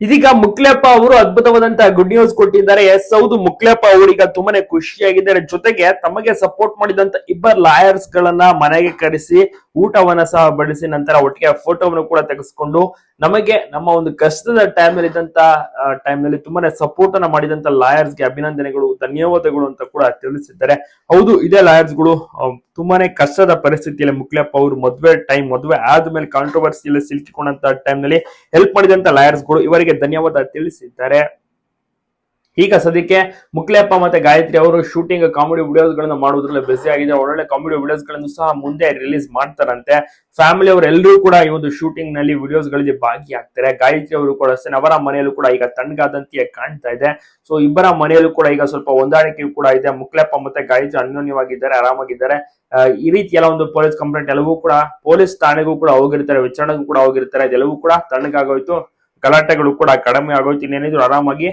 ಇದೀಗ ಮುಕ್ಲೆಪ್ಪ ಅವರು ಅದ್ಭುತವಾದಂತಹ ಗುಡ್ ನ್ಯೂಸ್ ಕೊಟ್ಟಿದ್ದಾರೆ. ಎಸ್, ಹೌದು, ಮುಕ್ಲೆಪ್ಪ ಅವರೀಗ ತುಂಬಾನೇ ಖುಷಿಯಾಗಿದ್ದಾರೆ. ಜೊತೆಗೆ ತಮಗೆ ಸಪೋರ್ಟ್ ಮಾಡಿದಂತ ಇಬ್ಬರು ಲಾಯರ್ಸ್ ಗಳನ್ನ ಮನೆಗೆ ಕರೆಸಿ ಊಟವನ್ನ ಸಹ ಬಡಿಸಿ ನಂತರ ಒಟ್ಟಿಗೆ ಫೋಟೋವನ್ನು ಕೂಡ ತೆಗೆಸ್ಕೊಂಡು ನಮಗೆ ನಮ್ಮ ಒಂದು ಕಷ್ಟದ ಟೈಮ್ನಲ್ಲಿ ಇದ್ದಂತ ಟೈಮ್ನಲ್ಲಿ ತುಂಬಾನೇ ಸಪೋರ್ಟ್ ಅನ್ನ ಮಾಡಿದಂತ ಲಾಯರ್ಸ್ಗೆ ಅಭಿನಂದನೆಗಳು, ಧನ್ಯವಾದಗಳು ಅಂತ ಕೂಡ ತಿಳಿಸಿದ್ದಾರೆ. ಹೌದು, ಇದೇ ಲಾಯರ್ಸ್ಗಳು ತುಂಬಾನೇ ಕಷ್ಟದ ಪರಿಸ್ಥಿತಿಯಲ್ಲಿ ಮುಖ್ಯಪ್ಪ ಅವರು ಮದುವೆ ಟೈಮ್ ಮದುವೆ ಆದ್ಮೇಲೆ ಕಾಂಟ್ರವರ್ಸಿಯಲ್ಲಿ ಸಿಲುಕಿಕೊಂಡಂತ ಟೈಮ್ನಲ್ಲಿ ಹೆಲ್ಪ್ ಮಾಡಿದಂತ ಲಾಯರ್ಸ್ಗಳು ಇವರಿಗೆ ಧನ್ಯವಾದ ತಿಳಿಸಿದ್ದಾರೆ. ಈಗ ಸದ್ಯಕ್ಕೆ ಮುಕ್ಲೆಪ್ಪ ಮತ್ತೆ ಗಾಯತ್ರಿ ಅವರು ಶೂಟಿಂಗ್ ಕಾಮಿಡಿ ವಿಡಿಯೋಸ್ ಗಳನ್ನ ಮಾಡೋದ್ರಲ್ಲಿ ಬಿಸಿ ಆಗಿದೆ ಒಳ್ಳೊಳ್ಳೆ ಕಾಮಿಡಿ ವಿಡಿಯೋಸ್ಗಳನ್ನು ಸಹ ಮುಂದೆ ರಿಲೀಸ್ ಮಾಡ್ತಾರಂತೆ. ಫ್ಯಾಮಿಲಿ ಅವರೆಲ್ಲರೂ ಕೂಡ ಈ ಒಂದು ಶೂಟಿಂಗ್ನಲ್ಲಿ ವಿಡಿಯೋಸ್ಗಳಲ್ಲಿ ಭಾಗಿಯಾಗ್ತಾರೆ. ಗಾಯತ್ರಿ ಅವರು ಕೂಡ ಅಷ್ಟೇ ಅವರ ಮನೆಯಲ್ಲೂ ಕೂಡ ಈಗ ತಣ್ಣಗಾದಂತೆಯೇ ಕಾಣ್ತಾ ಇದೆ. ಸೊ ಇಬ್ಬರ ಮನೆಯಲ್ಲೂ ಕೂಡ ಈಗ ಸ್ವಲ್ಪ ಹೊಂದಾಣಿಕೆ ಕೂಡ ಇದೆ. ಮುಕ್ಲೆಪ್ಪ ಮತ್ತೆ ಗಾಯತ್ರಿ ಅನ್ಯೋನ್ಯವಾಗಿದ್ದಾರೆ, ಆರಾಮಾಗಿದ್ದಾರೆ. ಈ ರೀತಿ ಎಲ್ಲ ಒಂದು ಪೊಲೀಸ್ ಕಂಪ್ಲೇಂಟ್ ಎಲ್ಲವೂ ಕೂಡ ಪೊಲೀಸ್ ಠಾಣೆಗೂ ಕೂಡ ಹೋಗಿರ್ತಾರೆ, ವಿಚಾರಣೆಗೂ ಕೂಡ ಹೋಗಿರ್ತಾರೆ. ಇದೆಲ್ಲವೂ ಕೂಡ ತಣ್ಣಗಾಗೋಯ್ತು. ಗಲಾಟೆಗಳು ಕೂಡ ಕಡಿಮೆ ಆಗೋಯ್ತು. ಇನ್ನೇನಿದ್ರು ಆರಾಮಾಗಿ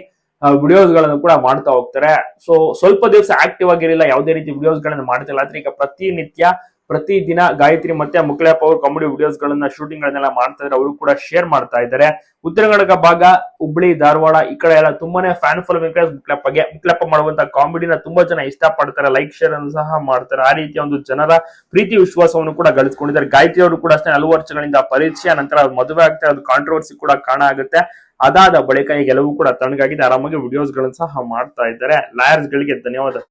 ವಿಡಿಯೋಸ್ಗಳನ್ನು ಕೂಡ ಮಾಡ್ತಾ ಹೋಗ್ತಾರೆ. ಸೊ ಸ್ವಲ್ಪ ದಿವಸ ಆಕ್ಟಿವ್ ಆಗಿರಲಿಲ್ಲ, ಯಾವುದೇ ರೀತಿ ವಿಡಿಯೋಸ್ ಗಳನ್ನ ಮಾಡ್ತಿಲ್ಲ. ಆದ್ರೆ ಈಗ ಪ್ರತಿನಿತ್ಯ ಪ್ರತಿ ದಿನ ಗಾಯತ್ರಿ ಮತ್ತೆ ಮುಕ್ಲೆಪ್ಪ ಅವರು ಕಾಮಿಡಿ ವಿಡಿಯೋಸ್ ಗಳನ್ನ ಶೂಟಿಂಗ್ ಗಳನ್ನೆಲ್ಲ ಮಾಡ್ತಾ ಇದ್ದಾರೆ ಅವರು ಕೂಡ ಶೇರ್ ಮಾಡ್ತಾ ಇದ್ದಾರೆ ಉತ್ತರ ಕನ್ನಡ ಭಾಗ, ಹುಬ್ಳಿ, ಧಾರವಾಡ ಈ ಕಡೆ ಎಲ್ಲ ತುಂಬಾನೇ ಫ್ಯಾನ್ ಫಾಲೋವಿಂಗ್ ಮುಕ್ಲೆಪ್ಪಗೆ ಮುಕ್ಲೆಪ್ಪ ಮಾಡುವಂತ ಕಾಮಿಡಿನ ತುಂಬಾ ಜನ ಇಷ್ಟಪಡ್ತಾರೆ. ಲೈಕ್ ಶೇರ್ ಅನ್ನು ಸಹ ಮಾಡ್ತಾರೆ. ಆ ರೀತಿಯ ಒಂದು ಜನರ ಪ್ರೀತಿ, ವಿಶ್ವಾಸವನ್ನು ಕೂಡ ಗಳಿಸ್ಕೊಂಡಿದ್ದಾರೆ. ಗಾಯತ್ರಿ ಅವರು ಕೂಡ ಅಷ್ಟೇ ಹಲವು ವರ್ಷಗಳಿಂದ ಪರಿಚಯ ನಂತರ ಮದುವೆ ಆಗ್ತಾ ಇರೋದು ಕಾಂಟ್ರವರ್ಸಿ ಕೂಡ ಕಾಣ ಆಗುತ್ತೆ. ಅದಾದ ಬಳಿಕ ಈಗ ಎಲ್ಲವೂ ಕೂಡ ತಣ್ಣಗಾಗಿದೆ ಆರಾಮಾಗಿ ವಿಡಿಯೋಸ್ ಗಳನ್ನ ಸಹ ಮಾಡ್ತಾ ಇದ್ದಾರೆ. ಲಾಯರ್ಸ್ ಗಳಿಗೆ ಧನ್ಯವಾದ.